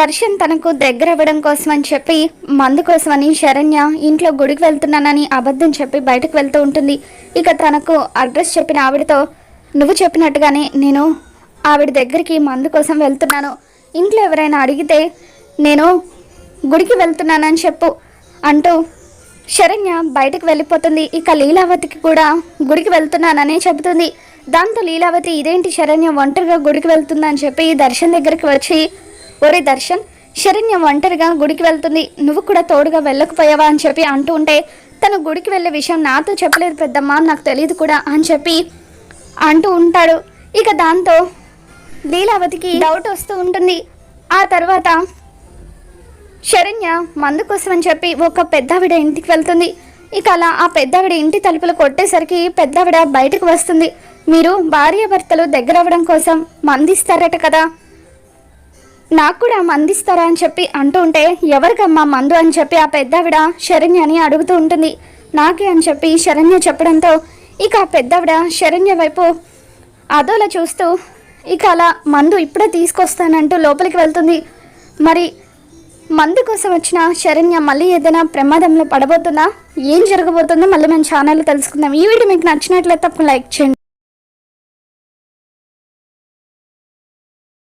దర్శన్ తనకు దగ్గర అవ్వడం కోసం అని చెప్పి మందు కోసమని శరణ్య ఇంట్లో గుడికి వెళ్తున్నానని అబద్ధం చెప్పి బయటకు వెళ్తూ ఉంటుంది. ఇక తనకు అడ్రస్ చెప్పిన ఆవిడతో నువ్వు చెప్పినట్టుగానే నేను ఆవిడ దగ్గరికి మందు కోసం వెళ్తున్నాను. ఇంట్లో ఎవరైనా అడిగితే నేను గుడికి వెళ్తున్నానని చెప్పు అంటూ శరణ్య బయటకు వెళ్ళిపోతుంది. ఇక లీలావతికి కూడా గుడికి వెళ్తున్నాననే చెబుతుంది. దాంతో లీలావతి ఇదేంటి శరణ్య ఒంటరిగా గుడికి వెళ్తుందని చెప్పి దర్శన్ దగ్గరికి వచ్చి ఒరే దర్శన్ శరణ్య ఒంటరిగా గుడికి వెళ్తుంది. నువ్వు కూడా తోడుగా వెళ్ళకపోయావా అని చెప్పి అంటూ ఉంటే తను గుడికి వెళ్ళే విషయం నాతో చెప్పలేదు పెద్దమ్మ నాకు తెలియదు కూడా అని చెప్పి అంటూ ఉంటాడు. ఇక దాంతో లీలావతికి డౌట్ వస్తూ ఉంటుంది. ఆ తర్వాత శరణ్య మందు కోసం అని చెప్పి ఒక పెద్దావిడ ఇంటికి వెళ్తుంది. ఇక అలా ఆ పెద్దావిడ ఇంటి తలుపులు కొట్టేసరికి పెద్దావిడ బయటకు వస్తుంది. మీరు భార్యాభర్తలు దగ్గర అవ్వడం కోసం మందిస్తారట కదా. నాకు కూడా మందిస్తారా అని చెప్పి అంటూ ఉంటే ఎవరికమ్మా మందు అని చెప్పి ఆ పెద్దావిడ శరణ్యని అడుగుతూ ఉంటుంది. నాకే అని చెప్పి శరణ్య చెప్పడంతో ఇక ఆ పెద్దావిడ శరణ్య వైపు అదోలా చూస్తూ ఇక అలా మందు ఇప్పుడే తీసుకొస్తానంటూ లోపలికి వెళ్తుంది. మరి మందు కోసం వచ్చిన శరణ్య మళ్ళీ ఏదైనా ప్రమాదంలో పడబోతుందా? ఏం జరగబోతుందో మళ్ళీ మన ఛానల్లో తెలుసుకుందాం. ఈ వీడియో మీకు నచ్చినట్లయితే తప్పకుండా లైక్ చేయండి.